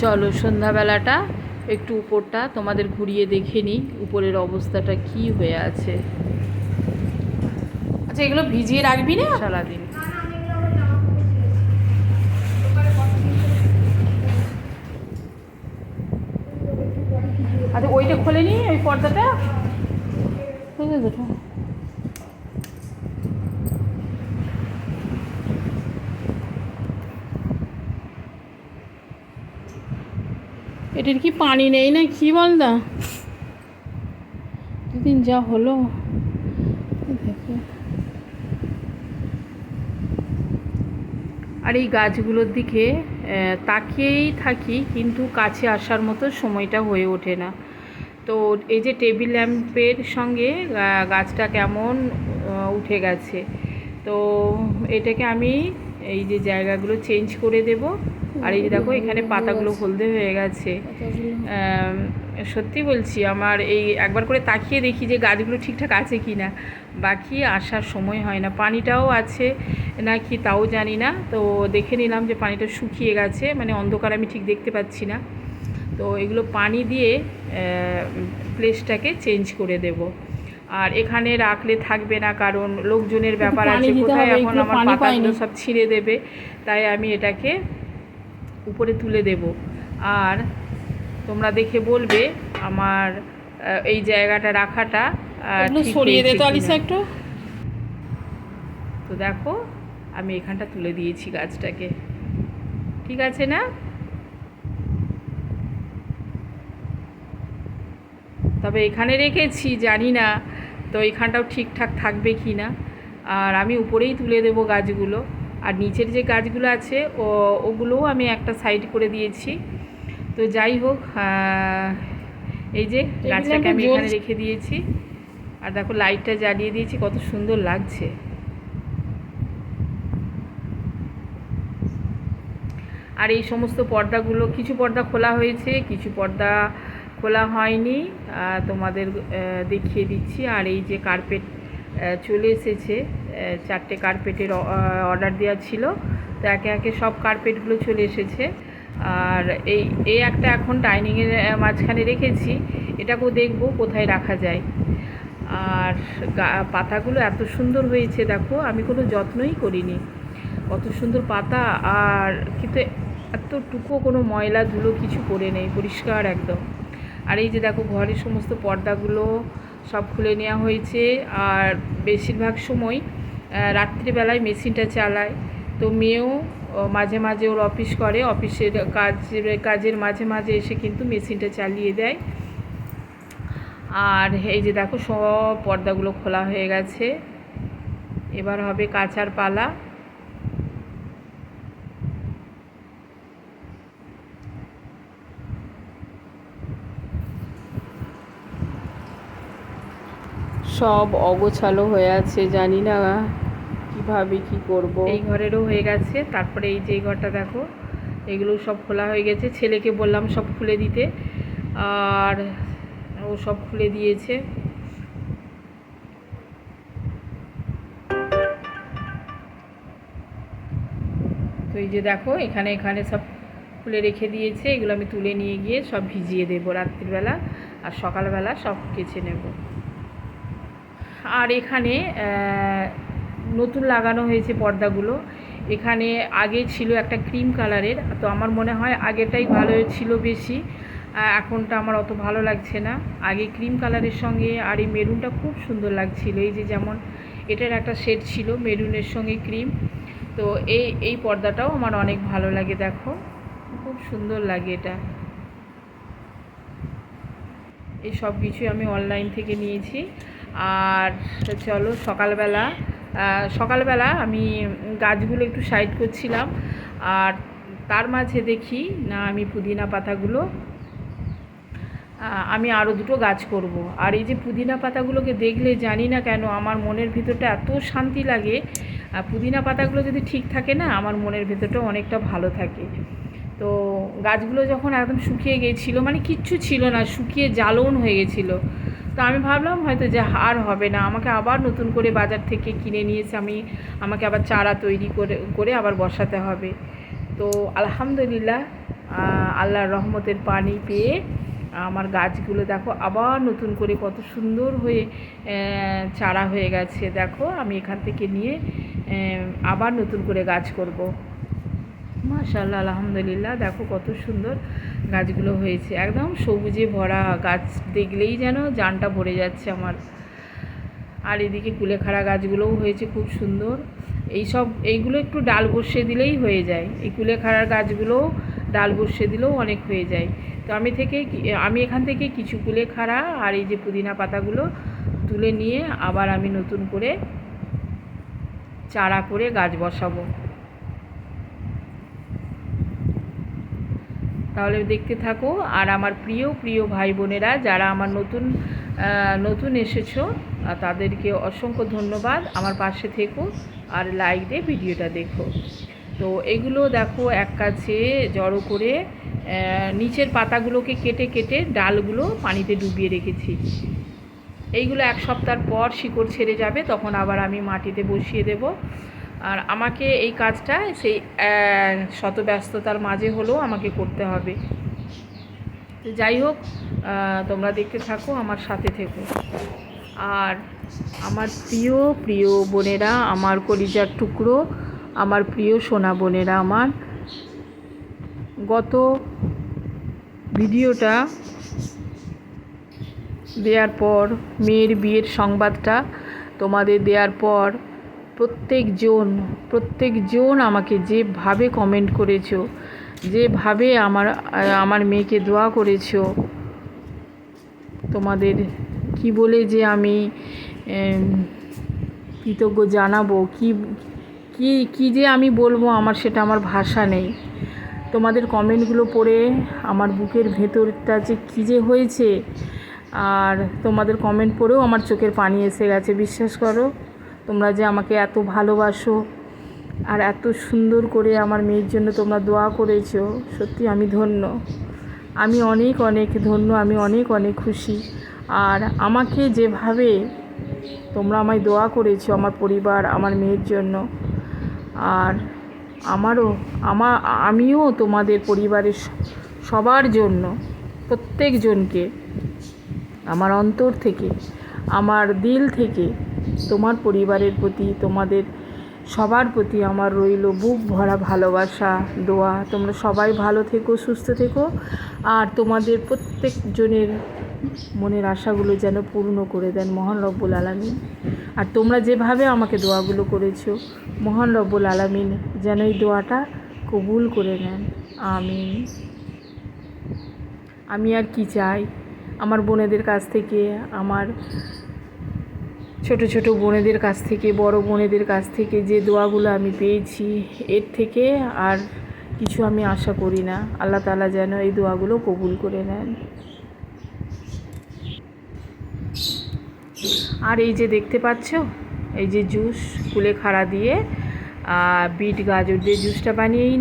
চলো সন্ধ্যাবেলাটা একটু উপরটা তোমাদের ঘুরিয়ে দেখে নিই উপরের অবস্থাটা কি হয়ে আছে। আচ্ছা এগুলো ভিজিয়ে রাখবি না? সারাদিন। আচ্ছা ওইটা খুলে নি ওই পর্দাটা? এটার কি পানি নেই না? কি বল না দুদিন যা হলো। আর এই গাছগুলোর দিকে তাকিয়েই থাকি, কিন্তু কাছে আসার মতো সময়টা হয়ে ওঠে না। তো এই যে টেবিল ল্যাম্পের সঙ্গে গাছটা কেমন উঠে গেছে। তো এটাকে আমি এই যে জায়গাগুলো চেঞ্জ করে দেব। আর এই যে দেখো এখানে পাতাগুলো হলদে হয়ে গেছে। সত্যি বলছি আমার এই একবার করে তাকিয়ে দেখি যে গাছগুলো ঠিকঠাক আছে কি না বাকি আসার সময় হয় না। পানিটাও আছে নাকি তাও জানি না। তো দেখে নিলাম যে পানিটা শুকিয়ে গেছে মানে অন্ধকার আমি ঠিক দেখতে পাচ্ছি না। তো এগুলো পানি দিয়ে প্লেসটাকে চেঞ্জ করে দেব। আর এখানে রাখলে থাকবে না কারণ লোকজনের ব্যাপার আছে। কোথায় এখন আমার পাতাগুলো সব ছিঁড়ে দেবে। তাই আমি এটাকে উপরে তুলে দেব। আর তোমরা দেখে বলবে আমার এই জায়গাটা রাখাটা সরিয়ে দে তো আলিসা একটু। তো দেখো আমি এখানটা তুলে দিয়েছি গাছটাকে। ঠিক আছে না? তবে এখানে রেখেছি জানি না তো এখানটাও ঠিকঠাক থাকবে কি না আর আমি উপরেই তুলে দেবো গাছগুলো। আর নিচের যে গাছগুলো আছে ও ওগুলোও আমি একটা সাইড করে দিয়েছি। তো যাই হোক এই যে গাছটাকে আমি এখানে রেখে দিয়েছি। আর দেখো লাইটটা জ্বালিয়ে দিয়েছি কত সুন্দর লাগছে। আর এই সমস্ত পর্দাগুলো কিছু পর্দা খোলা হয়েছে কিছু পর্দা খোলা হয়নি। তোমাদের দেখিয়ে দিচ্ছি। আর এই যে কার্পেট চলে এসেছে। চারটে কার্পেটের অর্ডার দেওয়া ছিল। তো একে একে সব কার্পেটগুলো চলে এসেছে। আর এই এই একটা এখন ডাইনিংয়ের মাঝখানে রেখেছি। এটাকেও দেখব কোথায় রাখা যায়। আর পাতাগুলো এত সুন্দর হয়েছে, দেখো, আমি কোনো যত্নই করিনি। কত সুন্দর পাতা, আর কিন্তু এতটুকু কোনো ময়লা, ধুলো কিছু পড়ে নেই, পরিষ্কার একদম। আর এই যে দেখো, ঘরের সমস্ত পর্দাগুলো সব খুলে নেওয়া হয়েছে। আর বেশিরভাগ সময় রাত্রিবেলায় মেশিনটা চালায়। তো মেয়েও মাঝে মাঝে ওর অফিস করে, অফিসের কাজের কাজের মাঝে মাঝে এসে কিন্তু মেশিনটা চালিয়ে দেয়। আর এই যে দেখো, সব পর্দাগুলো খোলা হয়ে গেছে। এবার হবে কাঁচার পালা। সব অগোছালো হয়ে আছে, জানি না কীভাবে কি করব। এই ঘরেরও হয়ে গেছে, তারপরে এই যে ঘরটা দেখো, এগুলো সব খোলা হয়ে গেছে, ছেলেকে বললাম সব খুলে দিতে, আর ও সব খুলে দিয়েছে। তো এই যে দেখো, এখানে এখানে সব খুলে রেখে দিয়েছে, এগুলো আমি তুলে নিয়ে গিয়ে সব ভিজিয়ে দেবো রাত্রিবেলা, আর সকালবেলা সব কেচে নেব। আর এখানে নতুন লাগানো হয়েছে পর্দাগুলো। এখানে আগে ছিল একটা ক্রিম কালারের, তো আমার মনে হয় আগেটাই ভালো ছিল বেশি। এখনটা আমার অত ভালো লাগছে না। আগে ক্রিম কালারের সঙ্গে আর এই মেরুনটা খুব সুন্দর লাগছিল। এই যে যেমন এটার একটা শেড ছিল, মেরুনের সঙ্গে ক্রিম। তো এই এই পর্দাটাও আমার অনেক ভালো লাগে, দেখো। খুব সুন্দর লাগে এটা। এই সব কিছুই আমি অনলাইন থেকে নিয়েছি। আর চলো সকালবেলা সকালবেলা আমি গাছগুলো একটু সাইড করছিলাম, আর তার মাঝে দেখি, না, আমি পুদিনা পাতাগুলো আমি আরও দুটো গাছ করব। আর এই যে পুদিনা পাতাগুলোকে দেখলে জানি না কেন আমার মনের ভিতরটা এত শান্তি লাগে পুদিনা পাতাগুলো যদি ঠিক থাকে না, আমার মনের ভেতরটা অনেকটা ভালো থাকে তো গাছগুলো যখন একদম শুকিয়ে গিয়েছিল মানে কিচ্ছু ছিল না, শুকিয়ে জ্বালন হয়ে গেছিল। তো আমি ভাবলাম হয়তো যে আর হবে না, আমাকে আবার নতুন করে বাজার থেকে কিনে নিয়ে এসে আমি, আমাকে আবার চারা তৈরি করে করে আবার বসাতে হবে। তো আলহামদুলিল্লাহ আল্লাহর রহমতের পানি পেয়ে, আমার গাছগুলো দেখো আবার নতুন করে কত সুন্দর হয়ে চারা হয়ে গেছে। দেখো আমি এখান থেকে নিয়ে আবার নতুন করে গাছ করব। মাশাল্লাহ আলহামদুলিল্লাহ। দেখো কত সুন্দর গাছগুলো হয়েছে। একদম সবুজে ভরা গাছ, দেখলেই যেন জানটা ভরে যাচ্ছে আমার। আর এদিকে কুলেখাড়া গাছগুলোও হয়েছে খুব সুন্দর। এই সব এইগুলো একটু ডাল বসিয়ে দিলেই হয়ে যায়। এই কুলেখাড়ার গাছগুলো ডাল বসিয়ে দিলেও অনেক হয়ে যায়। তো আমি থেকে আমি এখান থেকে কিছু কুলেখাড়া আর এই যে পুদিনা পাতাগুলো তুলে নিয়ে আবার আমি নতুন করে চারা করে গাছ বসাবো। তাহলে দেখতে থাকো। আর আমার প্রিয় প্রিয় ভাই বোনেরা, যারা আমার নতুন নতুন এসেছ তাদেরকে অসংখ্য ধন্যবাদ। আমার পাশে থেকো আর লাইক দিয়ে ভিডিওটা দেখো। তো এগুলো দেখো এক কাছে জড়ো করে নিচের পাতাগুলোকে কেটে কেটে ডালগুলো পানিতে ডুবিয়ে রেখেছি। এইগুলো এক সপ্তাহ পর শিকড় ছেড়ে যাবে, তখন আবার আমি মাটিতে বসিয়ে দেব। আর আমাকে এই কাজটা সেই শত ব্যস্ততার মাঝে হলেও আমাকে করতে হবে। যাই হোক তোমরা দেখতে থাকো, আমার সাথে থেকো। আর আমার প্রিয় প্রিয় বোনেরা, আমার কলিজার টুকরো, আমার প্রিয় সোনা বোনেরা আমার, গত ভিডিওটা দেওয়ার পর, মেয়ের বিয়ের সংবাদটা তোমাদের দেওয়ার পর প্রত্যেকজন প্রত্যেকজন আমাকে যেভাবে কমেন্ট করেছ, যেভাবে আমার আমার মেয়েকে দোয়া করেছ, তোমাদের কি বলে যে আমি কৃতজ্ঞ জানাব, কি কি কি যে আমি বলব আমার সেটা আমার ভাষা নেই। তোমাদের কমেন্টগুলো পড়ে আমার বুকের ভেতরটা যে কী যে হয়েছে, আর তোমাদের কমেন্ট পড়েও আমার চোখের পানি এসে গেছে, বিশ্বাস করো। তোমরা যে আমাকে এত ভালোবাসো আর এত সুন্দর করে আমার মেয়ের জন্য তোমরা দোয়া করেছ, সত্যি আমি ধন্য। আমি অনেক অনেক ধন্য, আমি অনেক অনেক খুশি। আর আমাকে যেভাবে তোমরা আমায় দোয়া করেছ আমার পরিবার, আমার মেয়ের জন্য, আর আমারও, আমা, আমিও তোমাদের পরিবারের সবার জন্য, প্রত্যেকজনকে, আমার অন্তর থেকে, আমার দিল থেকে তোমার পরিবারের প্রতি, তোমাদের সবার প্রতি আমার রইল বুক ভরা ভালোবাসা, দোয়া। তোমরা সবাই ভালো থেকো, সুস্থ থেকো। আর তোমাদের প্রত্যেকজনের মনের আশাগুলো যেন পূর্ণ করে দেন মহান রব্বুল আলামিন। আর তোমরা যেভাবে আমাকে দোয়াগুলো করেছ, মহান রব্বুল আলামিন যেন এই দোয়াটা কবুল করে নেন। আমিন। আমি আর কি চাই? আমার বোনেদের কাছ থেকে, আমার ছোট ছোট বোনেদের কাছ থেকে বড় বোনেদের কাছ থেকে যে দোয়াগুলো আমি পেয়েছি এর থেকে আর কিছু আমি আশা করি না। আল্লাহ তালা যেন এই দোয়াগুলো কবুল করে নেন। আর এই যে দেখতে পাচ্ছ এই যে জুস কুলেখাড়া দিয়ে আহ, বিট গাজর দিয়ে জুসটা বানিয়েই